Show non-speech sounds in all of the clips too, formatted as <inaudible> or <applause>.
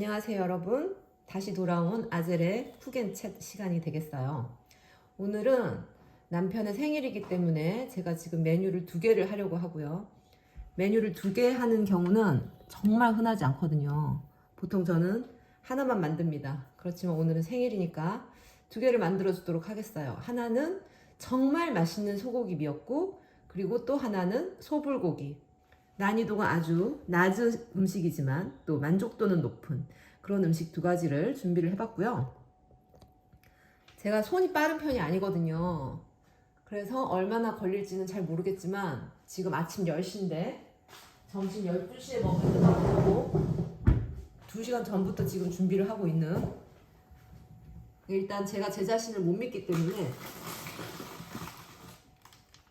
안녕하세요 여러분. 다시 돌아온 아젤의 푸겐챗 시간이 되겠어요. 오늘은 남편의 생일이기 때문에 제가 지금 메뉴를 두 개를 하려고 하고요. 메뉴를 두 개 하는 경우는 정말 흔하지 않거든요. 보통 저는 하나만 만듭니다. 그렇지만 오늘은 생일이니까 두 개를 만들어 주도록 하겠어요. 하나는 정말 맛있는 소고기 미역국 그리고 또 하나는 소불고기 난이도가 아주 낮은 음식이지만 또 만족도는 높은 그런 음식 두 가지를 준비를 해봤고요. 제가 손이 빠른 편이 아니거든요. 그래서 얼마나 걸릴지는 잘 모르겠지만 지금 아침 10시인데 점심 12시에 먹으려고 하고 2시간 전부터 지금 준비를 하고 있는 일단 제가 제 자신을 못 믿기 때문에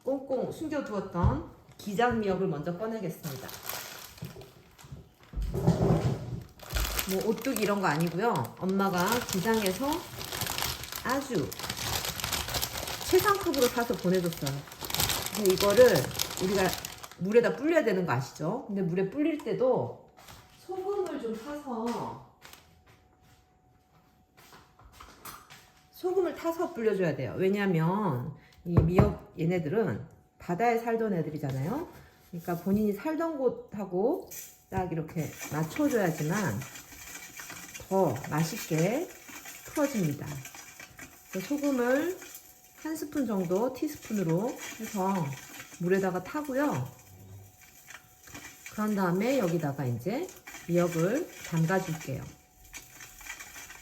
꽁꽁 숨겨두었던 기장미역을 먼저 꺼내겠습니다. 뭐 오뚜기 이런 거 아니고요. 엄마가 기장에서 아주 최상급으로 사서 보내줬어요. 근데 이거를 우리가 물에다 불려야 되는 거 아시죠? 근데 물에 불릴 때도 소금을 좀 타서 소금을 타서 불려줘야 돼요. 왜냐면 이 미역 얘네들은 바다에 살던 애들이잖아요. 그러니까 본인이 살던 곳하고 딱 이렇게 맞춰줘야지만 더 맛있게 풀어집니다. 소금을 한 스푼 정도 티스푼으로 해서 물에다가 타고요. 그런 다음에 여기다가 이제 미역을 담가 줄게요.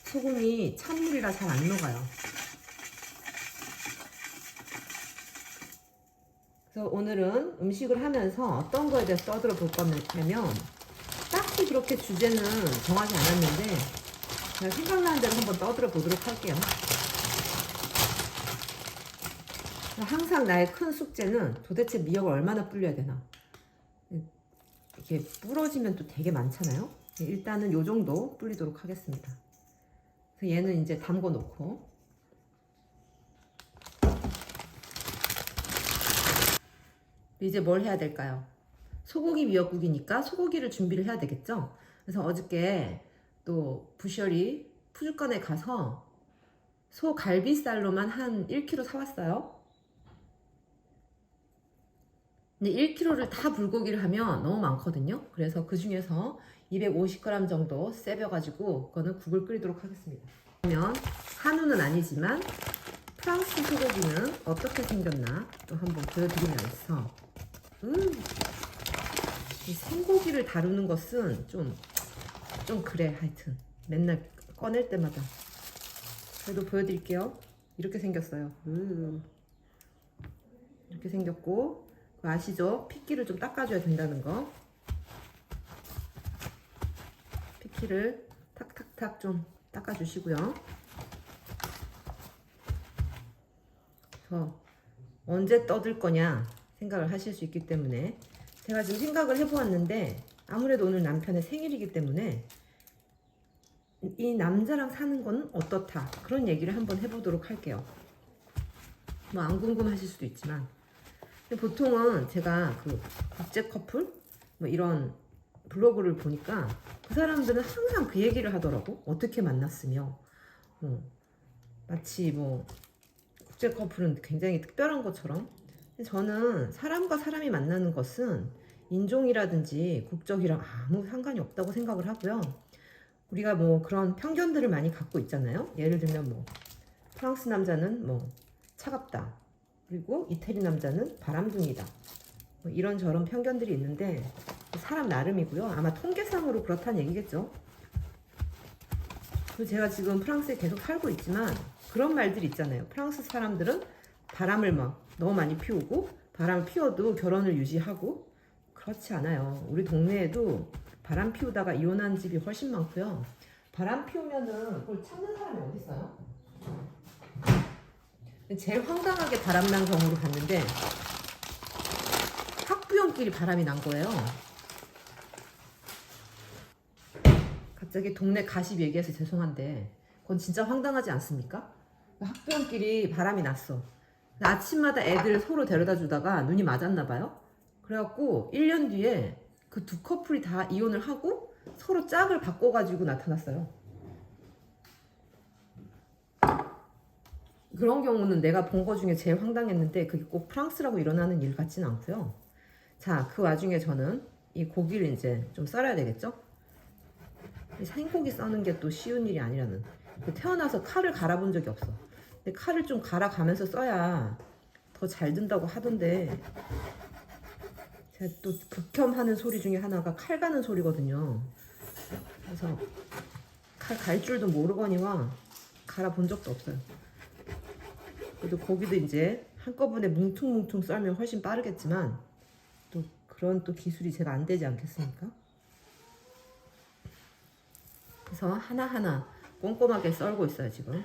소금이 찬물이라 잘 안 녹아요. 그래서 오늘은 음식을 하면서 어떤 거에 대해서 떠들어 볼 거냐면 딱히 그렇게 주제는 정하지 않았는데 그냥 생각나는 대로 한번 떠들어 보도록 할게요. 항상 나의 큰 숙제는 도대체 미역을 얼마나 불려야 되나. 이게 부러지면 또 되게 많잖아요. 일단은 요 정도 불리도록 하겠습니다. 얘는 이제 담궈 놓고 이제 뭘 해야 될까요? 소고기 미역국이니까 소고기를 준비를 해야 되겠죠? 그래서 어저께 또 부셔리 푸주간에 가서 소 갈비살로만 한 1kg 사왔어요. 근데 1kg를 다 불고기를 하면 너무 많거든요. 그래서 그 중에서 250g 정도 세벼가지고 그거는 국을 끓이도록 하겠습니다. 그러면 한우는 아니지만 프랑스 소고기는 어떻게 생겼나 또 한번 보여드리면서 음, 이 생고기를 다루는 것은 좀, 좀 그래, 하여튼. 맨날 꺼낼 때마다. 그래도 보여드릴게요. 이렇게 생겼어요. 음. 이렇게 생겼고, 그거 아시죠? 핏기를 좀 닦아줘야 된다는 거. 핏기를 탁탁탁 좀 닦아주시고요. 그래서 언제 떠들 거냐 생각을 하실 수 있기 때문에 제가 지금 생각을 해보았는데 아무래도 오늘 남편의 생일이기 때문에 이 남자랑 사는 건 어떻다? 그런 얘기를 한번 해보도록 할게요. 뭐 안 궁금하실 수도 있지만. 보통은 제가 그 국제 커플? 뭐 이런 블로그를 보니까 그 사람들은 항상 그 얘기를 하더라고. 어떻게 만났으며. 어, 마치 뭐 국제 커플은 굉장히 특별한 것처럼 저는 사람과 사람이 만나는 것은 인종이라든지 국적이랑 아무 상관이 없다고 생각을 하고요. 우리가 뭐 그런 편견들을 많이 갖고 있잖아요. 예를 들면 뭐 프랑스 남자는 뭐 차갑다. 그리고 이태리 남자는 바람둥이다. 뭐 이런 저런 편견들이 있는데 사람 나름이고요. 아마 통계상으로 그렇다는 얘기겠죠. 그리고 제가 지금 프랑스에 계속 살고 있지만 그런 말들이 있잖아요. 프랑스 사람들은 바람을 막 너무 많이 피우고 바람을 피워도 결혼을 유지하고 그렇지 않아요. 우리 동네에도 바람 피우다가 이혼한 집이 훨씬 많고요. 바람 피우면은 그걸 참는 사람이 어디 있어요? 제일 황당하게 바람난 경우를 봤는데 학부형끼리 바람이 난 거예요. 갑자기 동네 가십 얘기해서 죄송한데 그건 진짜 황당하지 않습니까? 학부형끼리 바람이 났어. 아침마다 애들 서로 데려다 주다가 눈이 맞았나 봐요. 그래갖고 1년 뒤에 그 두 커플이 다 이혼을 하고 서로 짝을 바꿔가지고 나타났어요. 그런 경우는 내가 본 거 중에 제일 황당했는데 그게 꼭 프랑스라고 일어나는 일 같지는 않고요. 자, 그 와중에 저는 이 고기를 이제 좀 썰어야 되겠죠? 이 생고기 써는 게 또 쉬운 일이 아니라는. 그 태어나서 칼을 갈아본 적이 없어. 칼을 좀 갈아가면서 써야 더 잘 든다고 하던데 제가 또 극혐하는 소리 중에 하나가 칼 가는 소리거든요. 그래서 칼 갈 줄도 모르거니와 갈아본 적도 없어요. 그래도 고기도 이제 한꺼번에 뭉퉁뭉퉁 썰면 훨씬 빠르겠지만 또 그런 또 기술이 제가 안 되지 않겠습니까? 그래서 하나하나 꼼꼼하게 썰고 있어요 지금.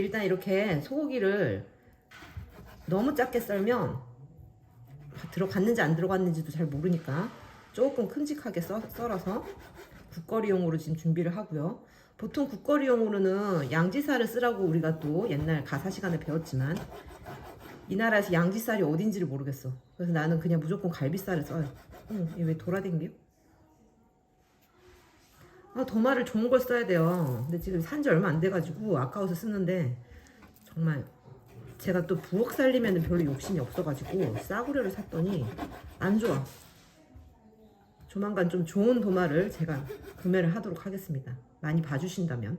일단 이렇게 소고기를 너무 작게 썰면 들어갔는지 안 들어갔는지도 잘 모르니까 조금 큼직하게 썰, 썰어서 국거리용으로 지금 준비를 하고요. 보통 국거리용으로는 양지살을 쓰라고 우리가 또 옛날 가사 시간에 배웠지만 이 나라에서 양지살이 어딘지를 모르겠어. 그래서 나는 그냥 무조건 갈비살을 써요. 응, 얘 왜 돌아댕겨? 아, 도마를 좋은 걸 써야 돼요. 근데 지금 산 지 얼마 안 돼가지고 아까워서 쓰는데 정말 제가 또 부엌 살림에는 별로 욕심이 없어가지고 싸구려를 샀더니 안 좋아. 조만간 좀 좋은 도마를 제가 구매를 하도록 하겠습니다. 많이 봐주신다면.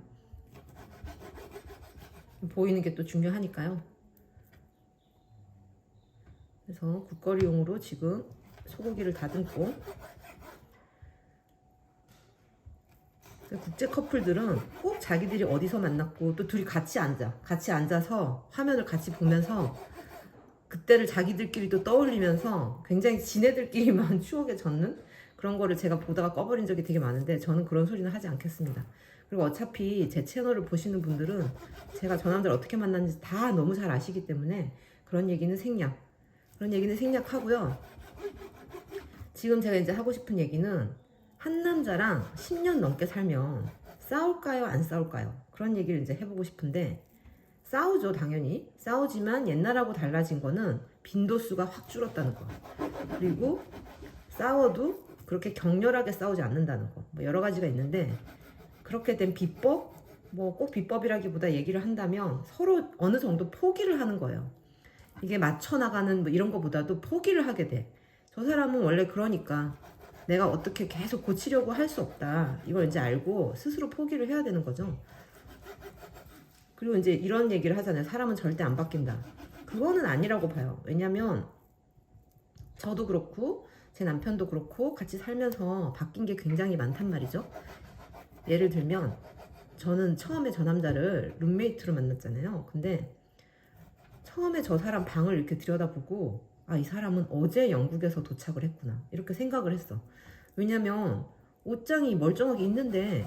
보이는 게 또 중요하니까요. 그래서 국거리용으로 지금 소고기를 다듬고 국제 커플들은 꼭 자기들이 어디서 만났고 또 둘이 같이 앉아 같이 앉아서 화면을 같이 보면서 그때를 자기들끼리 또 떠올리면서 굉장히 지네들끼리만 <laughs> 추억에 젖는 그런 거를 제가 보다가 꺼버린 적이 되게 많은데 저는 그런 소리는 하지 않겠습니다. 그리고 어차피 제 채널을 보시는 분들은 제가 저 남자를 어떻게 만났는지 다 너무 잘 아시기 때문에 그런 얘기는 생략. 그런 얘기는 생략하고요. 지금 제가 이제 하고 싶은 얘기는 한 남자랑 10년 넘게 살면 싸울까요? 안 싸울까요? 그런 얘기를 이제 해보고 싶은데 싸우죠, 당연히. 싸우지만 옛날하고 달라진 거는 빈도수가 확 줄었다는 거. 그리고 싸워도 그렇게 격렬하게 싸우지 않는다는 거. 뭐 여러 가지가 있는데 그렇게 된 비법, 뭐 꼭 비법이라기보다 얘기를 한다면 서로 어느 정도 포기를 하는 거예요. 이게 맞춰 나가는 뭐 이런 거보다도 포기를 하게 돼. 저 사람은 원래 그러니까 내가 어떻게 계속 고치려고 할 수 없다. 이걸 이제 알고 스스로 포기를 해야 되는 거죠. 그리고 이제 이런 얘기를 하잖아요. 사람은 절대 안 바뀐다. 그거는 아니라고 봐요. 왜냐면 저도 그렇고 제 남편도 그렇고 같이 살면서 바뀐 게 굉장히 많단 말이죠. 예를 들면 저는 처음에 저 남자를 룸메이트로 만났잖아요. 근데 처음에 저 사람 방을 이렇게 들여다보고 아, 이 사람은 어제 영국에서 도착을 했구나. 이렇게 생각을 했어. 왜냐면 옷장이 멀쩡하게 있는데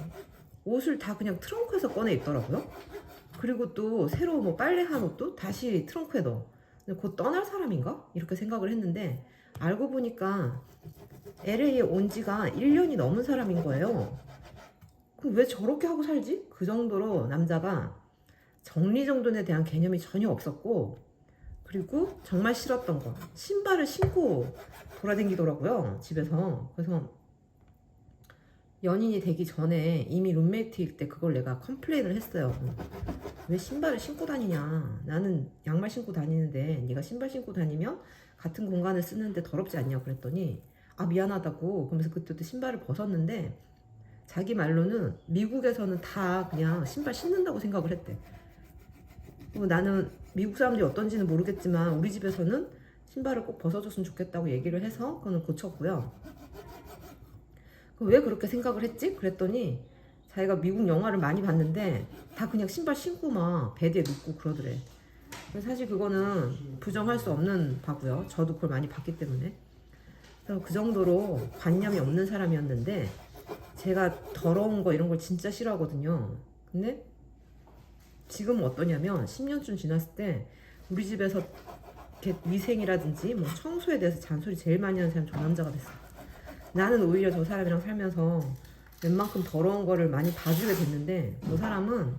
옷을 다 그냥 트렁크에서 꺼내 입더라고요. 그리고 또 새로 뭐 빨래한 옷도 다시 트렁크에 넣어. 곧 떠날 사람인가? 이렇게 생각을 했는데 알고 보니까 LA에 온 지가 1년이 넘은 사람인 거예요. 그왜 저렇게 하고 살지? 그 정도로 남자가 정리정돈에 대한 개념이 전혀 없었고 그리고 정말 싫었던 거. 신발을 신고 돌아다니더라고요 집에서. 그래서 연인이 되기 전에 이미 룸메이트일 때 그걸 내가 컴플레인을 했어요. 왜 신발을 신고 다니냐? 나는 양말 신고 다니는데 네가 신발 신고 다니면 같은 공간을 쓰는데 더럽지 않냐? 그랬더니 아 미안하다고. 그러면서 그때부터 신발을 벗었는데 자기 말로는 미국에서는 다 그냥 신발 신는다고 생각을 했대. 뭐 나는 미국 사람들이 어떤지는 모르겠지만 우리 집에서는 신발을 꼭 벗어줬으면 좋겠다고 얘기를 해서 그거는 고쳤고요. 왜 그렇게 생각을 했지? 그랬더니 자기가 미국 영화를 많이 봤는데 다 그냥 신발 신고 막 베드에 눕고 그러더래. 사실 그거는 부정할 수 없는 바고요. 저도 그걸 많이 봤기 때문에. 그래서 그 정도로 관념이 없는 사람이었는데 제가 더러운 거 이런 걸 진짜 싫어하거든요. 근데 지금은 어떠냐면 10년쯤 지났을 때 우리 집에서 위생이라든지 뭐 청소에 대해서 잔소리 제일 많이 하는 사람이 저 남자가 됐어. 나는 오히려 저 사람이랑 살면서 웬만큼 더러운 거를 많이 봐주게 됐는데 저 사람은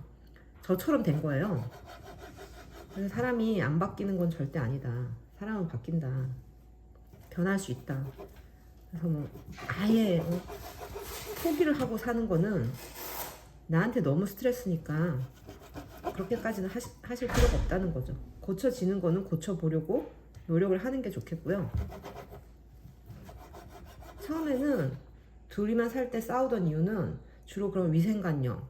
저처럼 된 거예요. 그래서 사람이 안 바뀌는 건 절대 아니다. 사람은 바뀐다. 변할 수 있다. 그래서 뭐 아예 어, 포기를 하고 사는 거는 나한테 너무 스트레스니까 그렇게까지는 하시, 하실 필요가 없다는 거죠. 고쳐지는 거는 고쳐보려고 노력을 하는 게 좋겠고요. 처음에는 둘이만 살 때 싸우던 이유는 주로 그런 위생관념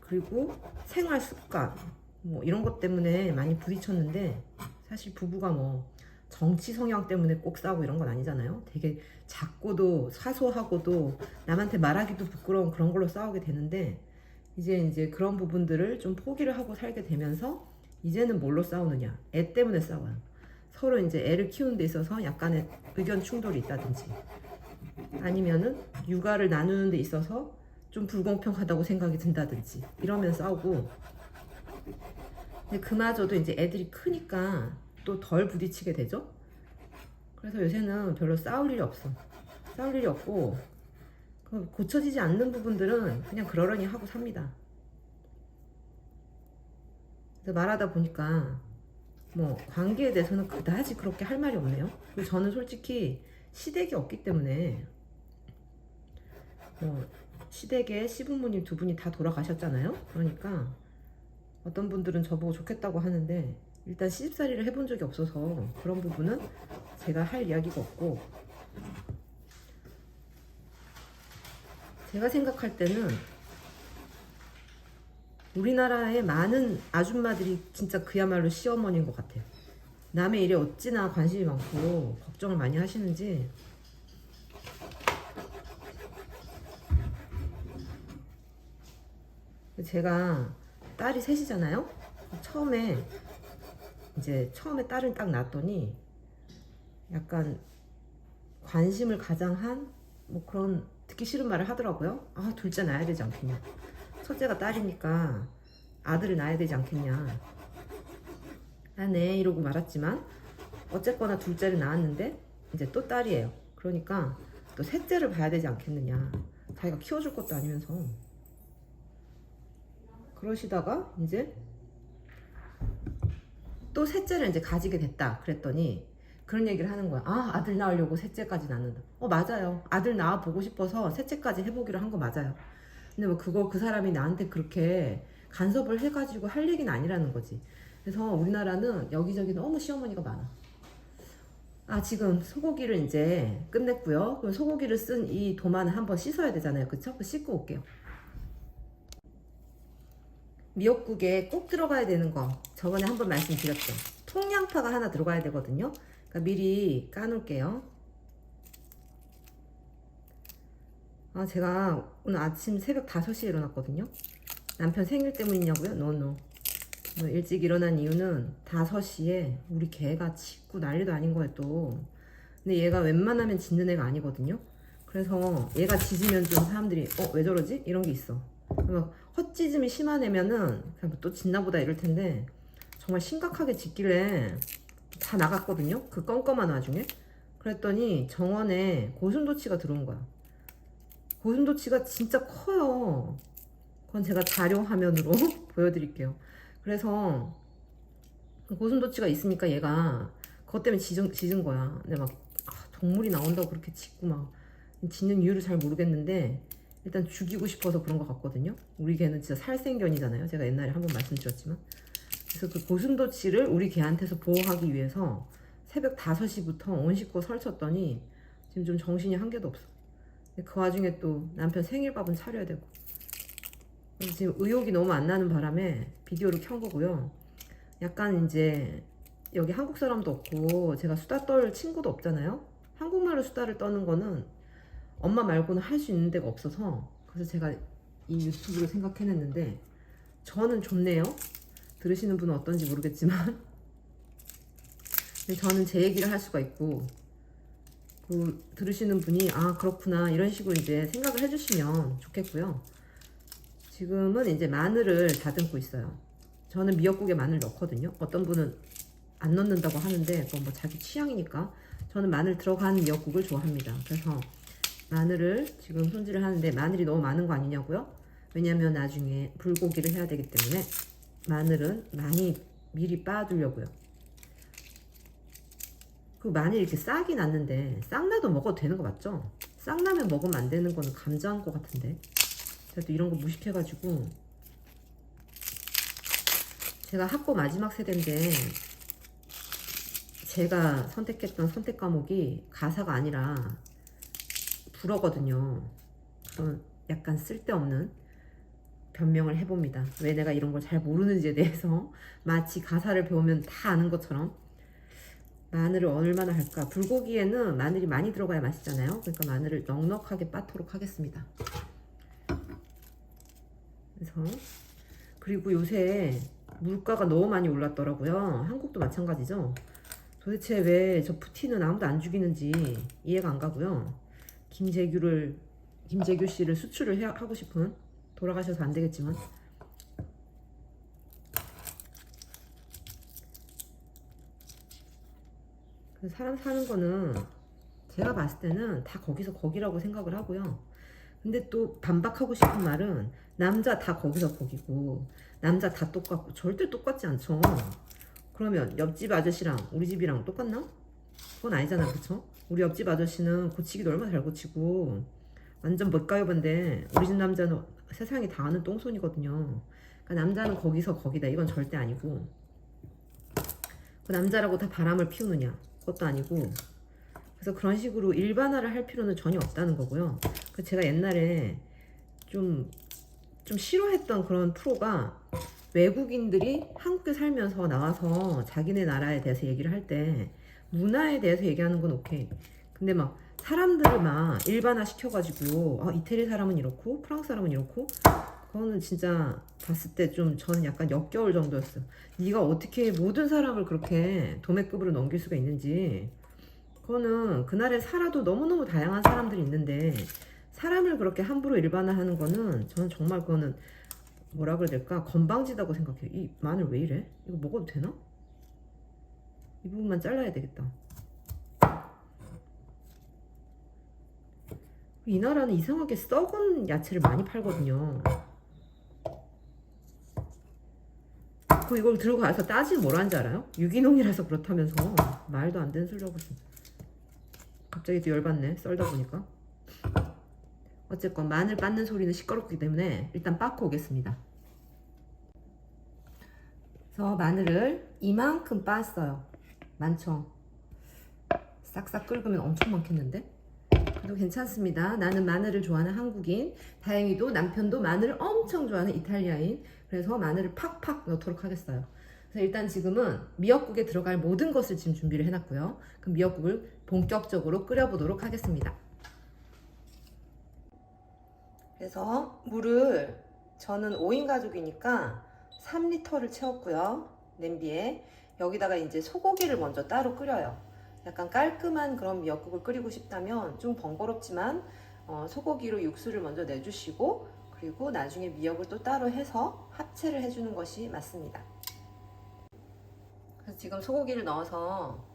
그리고 생활 습관 뭐 이런 것 때문에 많이 부딪혔는데 사실 부부가 뭐 정치 성향 때문에 꼭 싸우고 이런 건 아니잖아요. 되게 작고도 사소하고도 남한테 말하기도 부끄러운 그런 걸로 싸우게 되는데 이제 이제 그런 부분들을 좀 포기를 하고 살게 되면서 이제는 뭘로 싸우느냐? 애 때문에 싸워요. 서로 이제 애를 키우는 데 있어서 약간의 의견 충돌이 있다든지 아니면은 육아를 나누는 데 있어서 좀 불공평하다고 생각이 든다든지 이러면 싸우고 근데 그마저도 이제 애들이 크니까 또 덜 부딪히게 되죠. 그래서 요새는 별로 싸울 일이 없어. 싸울 일이 없고 그 고쳐지지 않는 부분들은 그냥 그러려니 하고 삽니다. 그래서 말하다 보니까 뭐 관계에 대해서는 그다지 그렇게 할 말이 없네요. 그리고 저는 솔직히 시댁이 없기 때문에 뭐 시댁에 시부모님 두 분이 다 돌아가셨잖아요. 그러니까 어떤 분들은 저보고 좋겠다고 하는데 일단 시집살이를 해본 적이 없어서 그런 부분은 제가 할 이야기가 없고 제가 생각할 때는 우리나라의 많은 아줌마들이 진짜 그야말로 시어머니인 것 같아요. 남의 일에 어찌나 관심이 많고 걱정을 많이 하시는지 제가 딸이 셋이잖아요. 처음에 이제 처음에 딸을 딱 낳았더니 약간 관심을 가장 한 뭐 그런 듣기 싫은 말을 하더라고요. 아 둘째 낳아야 되지 않겠냐. 첫째가 딸이니까 아들을 낳아야 되지 않겠냐. 아, 네, 이러고 말았지만, 어쨌거나 둘째를 낳았는데, 이제 또 딸이에요. 그러니까, 또 셋째를 봐야 되지 않겠느냐. 자기가 키워줄 것도 아니면서. 그러시다가, 이제, 또 셋째를 이제 가지게 됐다. 그랬더니, 그런 얘기를 하는 거야. 아, 아들 낳으려고 셋째까지 낳는다. 어, 맞아요. 아들 낳아 보고 싶어서 셋째까지 해보기로 한 거 맞아요. 근데 뭐 그거 그 사람이 나한테 그렇게 간섭을 해가지고 할 얘기는 아니라는 거지. 그래서 우리나라는 여기저기 너무 시어머니가 많아. 아, 지금 소고기를 이제 끝냈고요. 그럼 소고기를 쓴 이 도마는 한번 씻어야 되잖아요. 그쵸? 그 씻고 올게요. 미역국에 꼭 들어가야 되는 거. 저번에 한번 말씀드렸죠. 통양파가 하나 들어가야 되거든요. 미리 까놓을게요. 아, 제가 오늘 아침 새벽 5시에 일어났거든요. 남편 생일 때문이냐고요? 노노. 뭐 일찍 일어난 이유는 5시에 우리 개가 짖고 난리도 아닌 거예요, 또. 근데 얘가 웬만하면 짖는 애가 아니거든요. 그래서 얘가 짖으면 좀 사람들이 어, 왜 저러지? 이런 게 있어. 그러면 헛짖음이 심한 애면은 그냥 뭐또 짖나 보다 이럴 텐데 정말 심각하게 짖길래 다 나갔거든요. 그 껌껌한 와중에. 그랬더니 정원에 고슴도치가 들어온 거야. 고슴도치가 진짜 커요. 그건 제가 자료 화면으로 <laughs> 보여드릴게요. 그래서 그 고슴도치가 있으니까 얘가 그것 때문에 짖은, 짖은 거야. 근데 막 아, 동물이 나온다고 그렇게 짖고 막 짖는 이유를 잘 모르겠는데 일단 죽이고 싶어서 그런 것 같거든요. 우리 개는 진짜 살생견이잖아요. 제가 옛날에 한번 말씀드렸지만. 그래서 그 고슴도치를 우리 개한테서 보호하기 위해서 새벽 5시부터 온 식구 설쳤더니 지금 좀 정신이 한 개도 없어. 그 와중에 또 남편 생일밥은 차려야 되고. 지금 의욕이 너무 안 나는 바람에 비디오를 켠 거고요. 약간 이제 여기 한국 사람도 없고 제가 수다 떨 친구도 없잖아요. 한국말로 수다를 떠는 거는 엄마 말고는 할 수 있는 데가 없어서 그래서 제가 이 유튜브를 생각해냈는데 저는 좋네요. 들으시는 분은 어떤지 모르겠지만 저는 제 얘기를 할 수가 있고 그 들으시는 분이 아 그렇구나 이런 식으로 이제 생각을 해주시면 좋겠고요. 지금은 이제 마늘을 다듬고 있어요. 저는 미역국에 마늘 넣거든요. 어떤 분은 안 넣는다고 하는데 그건 뭐 자기 취향이니까 저는 마늘 들어간 미역국을 좋아합니다. 그래서 마늘을 지금 손질을 하는데 마늘이 너무 많은 거 아니냐고요? 왜냐면 나중에 불고기를 해야 되기 때문에 마늘은 많이 미리 빻아두려고요. 그 마늘 이렇게 싹이 났는데 싹 나도 먹어도 되는 거 맞죠? 쌍라면 먹으면 안 되는 거는 감자인 것 같은데. 제가 또 이런 거 무식해가지고 제가 학고 마지막 세대인데 제가 선택했던 선택 과목이 가사가 아니라 불어거든요. 그런 약간 쓸데없는 변명을 해봅니다. 왜 내가 이런 걸 잘 모르는지에 대해서 마치 가사를 배우면 다 아는 것처럼 마늘을 얼마나 할까? 불고기에는 마늘이 많이 들어가야 맛있잖아요. 그러니까 마늘을 넉넉하게 빻도록 하겠습니다. 그래서 그리고 요새 물가가 너무 많이 올랐더라고요. 한국도 마찬가지죠. 도대체 왜 저 푸틴은 아무도 안 죽이는지 이해가 안 가고요. 김재규를 김재규 씨를 수출을 해, 하고 싶은 돌아가셔서 안 되겠지만 그 사람 사는 거는 제가 봤을 때는 다 거기서 거기라고 생각을 하고요. 근데 또 반박하고 싶은 말은 남자 다 거기서 거기고 남자 다 똑같고 절대 똑같지 않죠. 그러면 옆집 아저씨랑 우리 집이랑 똑같나? 그건 아니잖아, 그쵸? 우리 옆집 아저씨는 고치기도 얼마나 잘 고치고 완전 멋가요반데 우리 집 남자는 세상이 다 아는 똥손이거든요. 그러니까 남자는 거기서 거기다 이건 절대 아니고 그 남자라고 다 바람을 피우느냐 그것도 아니고 그래서 그런 식으로 일반화를 할 필요는 전혀 없다는 거고요. 그 제가 옛날에 좀, 좀 싫어했던 그런 프로가 외국인들이 한국에 살면서 나와서 자기네 나라에 대해서 얘기를 할 때 문화에 대해서 얘기하는 건 오케이. 근데 막 사람들을 막 일반화 시켜가지고 아, 이태리 사람은 이렇고 프랑스 사람은 이렇고 그거는 진짜 봤을 때 좀 저는 약간 역겨울 정도였어요. 네가 어떻게 모든 사람을 그렇게 도매급으로 넘길 수가 있는지 그거는 그날에 살아도 너무너무 다양한 사람들이 있는데 사람을 그렇게 함부로 일반화하는 거는 저는 정말 그거는 뭐라 그래야 될까 건방지다고 생각해요. 이 마늘 왜 이래? 이거 먹어도 되나? 이 부분만 잘라야 되겠다. 이 나라는 이상하게 썩은 야채를 많이 팔거든요. 그 이걸 들고 가서 따지면 뭐라는지 알아요? 유기농이라서 그렇다면서 말도 안 되는 소리라고 있어. 갑자기 또 열받네 썰다 보니까. 어쨌건 마늘 빻는 소리는 시끄럽기 때문에 일단 빻고 오겠습니다. 그래서 마늘을 이만큼 빻았어요. 많죠? 싹싹 끓으면 엄청 많겠는데? 그래도 괜찮습니다. 나는 마늘을 좋아하는 한국인. 다행히도 남편도 마늘을 엄청 좋아하는 이탈리아인. 그래서 마늘을 팍팍 넣도록 하겠어요. 그래서 일단 지금은 미역국에 들어갈 모든 것을 지금 준비를 해놨고요. 그럼 미역국을 본격적으로 끓여보도록 하겠습니다. 그래서 물을 저는 5인 가족이니까 3리터를 채웠고요. 냄비에 여기다가 이제 소고기를 먼저 따로 끓여요. 약간 깔끔한 그런 미역국을 끓이고 싶다면 좀 번거롭지만 어, 소고기로 육수를 먼저 내주시고 그리고 나중에 미역을 또 따로 해서 합체를 해주는 것이 맞습니다. 그래서 지금 소고기를 넣어서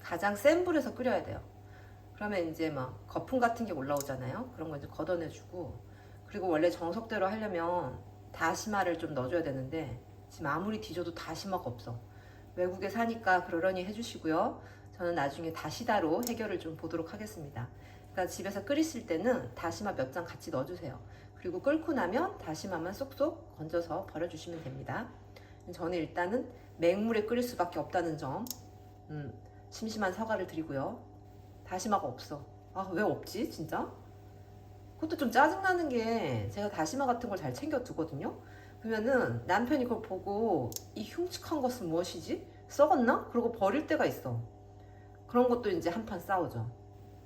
가장 센 불에서 끓여야 돼요. 그러면 이제 막 거품 같은 게 올라오잖아요. 그런 거 이제 걷어내주고 그리고 원래 정석대로 하려면 다시마를 좀 넣어줘야 되는데 지금 아무리 뒤져도 다시마가 없어. 외국에 사니까 그러려니 해주시고요. 저는 나중에 다시다로 해결을 좀 보도록 하겠습니다. 그러니까 집에서 끓이실 때는 다시마 몇 장 같이 넣어주세요. 그리고 끓고 나면 다시마만 쏙쏙 건져서 버려주시면 됩니다. 저는 일단은 맹물에 끓일 수밖에 없다는 점 음, 심심한 사과를 드리고요. 다시마가 없어. 아 왜 없지 진짜? 그것도 좀 짜증나는 게 제가 다시마 같은 걸 잘 챙겨 두거든요. 그러면은 남편이 그걸 보고 이 흉측한 것은 무엇이지? 썩었나? 그러고 버릴 때가 있어. 그런 것도 이제 한판 싸우죠.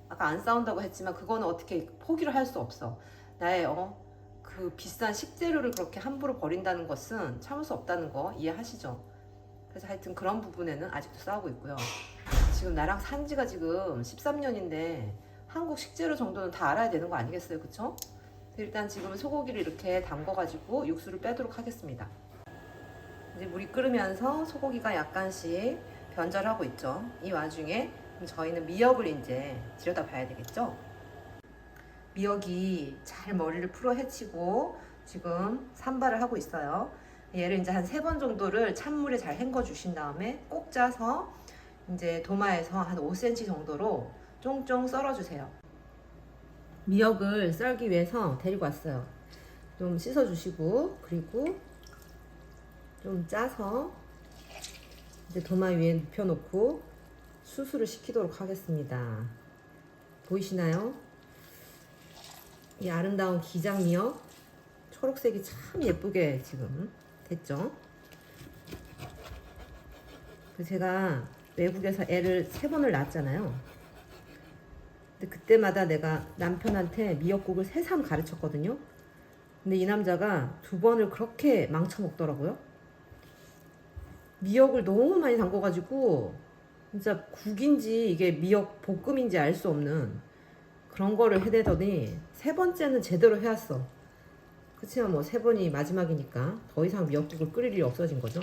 아까 안 싸운다고 했지만 그거는 어떻게 포기를 할 수 없어. 나의 어, 그 비싼 식재료를 그렇게 함부로 버린다는 것은 참을 수 없다는 거 이해하시죠? 그래서 하여튼 그런 부분에는 아직도 싸우고 있고요. 지금 나랑 산 지가 지금 13년인데 한국 식재료 정도는 다 알아야 되는 거 아니겠어요? 그쵸? 일단 지금 소고기를 이렇게 담궈가지고 육수를 빼도록 하겠습니다. 이제 물이 끓으면서 소고기가 약간씩 변절하고 있죠. 이 와중에 저희는 미역을 이제 들여다 봐야 되겠죠. 미역이 잘 머리를 풀어 헤치고 지금 산발을 하고 있어요. 얘를 이제 한 세 번 정도를 찬물에 잘 헹궈 주신 다음에 꼭 짜서 이제 도마에서 한 5cm 정도로 쫑쫑 썰어 주세요. 미역을 썰기 위해서 데리고 왔어요. 좀 씻어 주시고 그리고 좀 짜서 이제 도마 위에 눕혀 놓고 수술을 시키도록 하겠습니다. 보이시나요? 이 아름다운 기장 미역 초록색이 참 예쁘게 지금 됐죠? 그 제가 외국에서 애를 세 번을 낳았잖아요. 근데 그때마다 내가 남편한테 미역국을 새삼 가르쳤거든요. 근데 이 남자가 두 번을 그렇게 망쳐먹더라고요. 미역을 너무 많이 담궈가지고 진짜 국인지 이게 미역 볶음인지 알 수 없는 그런 거를 해대더니 세 번째는 제대로 해왔어. 그치만 뭐 세 번이 마지막이니까 더 이상 미역국을 끓일 일이 없어진 거죠.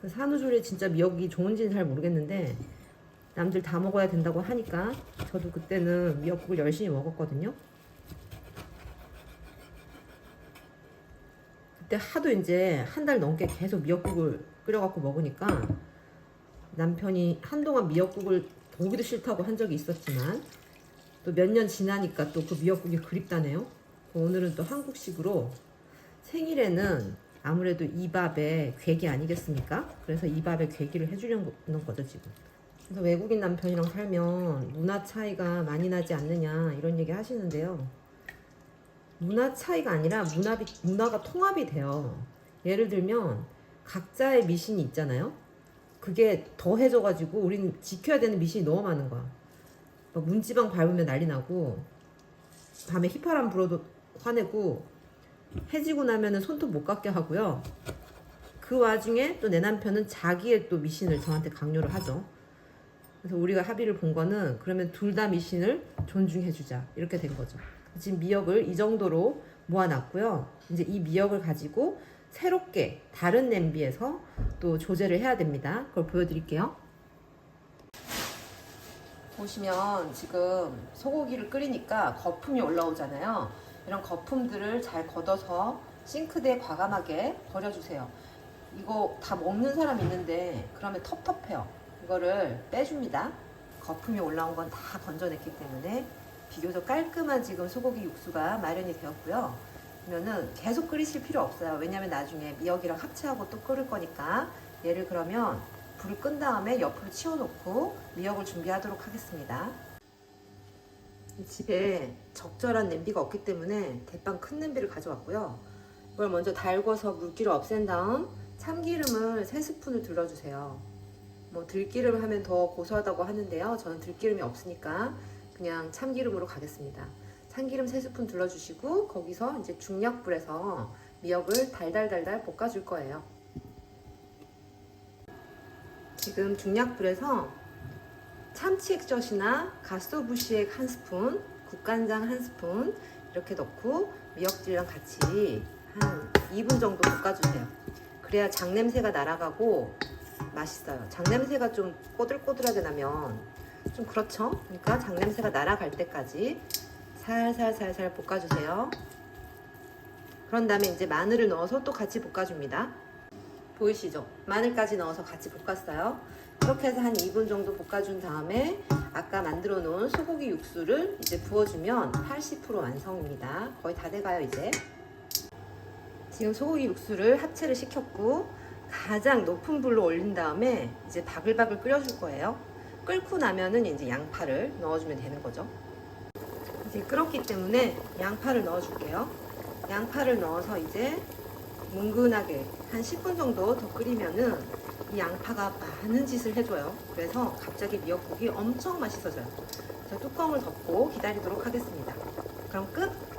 그 산후조리에 진짜 미역이 좋은지는 잘 모르겠는데 남들 다 먹어야 된다고 하니까 저도 그때는 미역국을 열심히 먹었거든요. 그때 하도 이제 한 달 넘게 계속 미역국을 끓여갖고 먹으니까 남편이 한동안 미역국을 보기도 싫다고 한 적이 있었지만 또 몇 년 지나니까 또 그 미역국이 그립다네요. 오늘은 또 한국식으로 생일에는 아무래도 이 밥에 괴기 아니겠습니까? 그래서 이 밥에 괴기를 해주려는 거죠 지금. 그래서 외국인 남편이랑 살면 문화 차이가 많이 나지 않느냐 이런 얘기 하시는데요. 문화 차이가 아니라 문화비, 문화가 통합이 돼요. 예를 들면 각자의 미신이 있잖아요. 그게 더해져가지고 우리는 지켜야 되는 미신이 너무 많은 거야. 막 문지방 밟으면 난리 나고 밤에 휘파람 불어도 화내고 해지고 나면은 손톱 못 깎게 하고요. 그 와중에 또 내 남편은 자기의 또 미신을 저한테 강요를 하죠. 그래서 우리가 합의를 본 거는 그러면 둘 다 미신을 존중해주자 이렇게 된 거죠. 지금 미역을 이 정도로 모아놨고요. 이제 이 미역을 가지고 새롭게 다른 냄비에서 또 조제를 해야 됩니다. 그걸 보여드릴게요. 보시면 지금 소고기를 끓이니까 거품이 올라오잖아요. 이런 거품들을 잘 걷어서 싱크대에 과감하게 버려주세요. 이거 다 먹는 사람 있는데 그러면 텁텁해요. 이거를 빼줍니다. 거품이 올라온 건 다 건져냈기 때문에 비교적 깔끔한 지금 소고기 육수가 마련이 되었고요. 그러면은 계속 끓이실 필요 없어요. 왜냐면 나중에 미역이랑 합체하고 또 끓을 거니까 얘를 그러면 불을 끈 다음에 옆으로 치워놓고 미역을 준비하도록 하겠습니다. 집에 적절한 냄비가 없기 때문에 대빵 큰 냄비를 가져왔고요. 이걸 먼저 달궈서 물기를 없앤 다음 참기름을 3스푼을 둘러주세요. 뭐 들기름 하면 더 고소하다고 하는데요. 저는 들기름이 없으니까 그냥 참기름으로 가겠습니다. 참기름 3스푼 둘러주시고 거기서 이제 중약불에서 미역을 달달달달 볶아줄 거예요. 지금 중약불에서 참치 액젓이나 가소부시액 한 스푼, 국간장 한 스푼 이렇게 넣고 미역질이랑 같이 한 2분 정도 볶아주세요. 그래야 장냄새가 날아가고 맛있어요. 장냄새가 좀 꼬들꼬들하게 나면 좀 그렇죠? 그러니까 장냄새가 날아갈 때까지 살살살살 볶아주세요. 그런 다음에 이제 마늘을 넣어서 또 같이 볶아줍니다. 보이시죠? 마늘까지 넣어서 같이 볶았어요. 이렇게 해서 한 2분 정도 볶아준 다음에 아까 만들어 놓은 소고기 육수를 이제 부어주면 80% 완성입니다. 거의 다 돼가요, 이제. 지금 소고기 육수를 합체를 시켰고 가장 높은 불로 올린 다음에 이제 바글바글 끓여줄 거예요. 끓고 나면은 이제 양파를 넣어주면 되는 거죠. 끓었기 때문에 양파를 넣어줄게요. 양파를 넣어서 이제 뭉근하게 한 10분 정도 더 끓이면은 이 양파가 많은 짓을 해줘요. 그래서 갑자기 미역국이 엄청 맛있어져요. 그래서 뚜껑을 덮고 기다리도록 하겠습니다. 그럼 끝!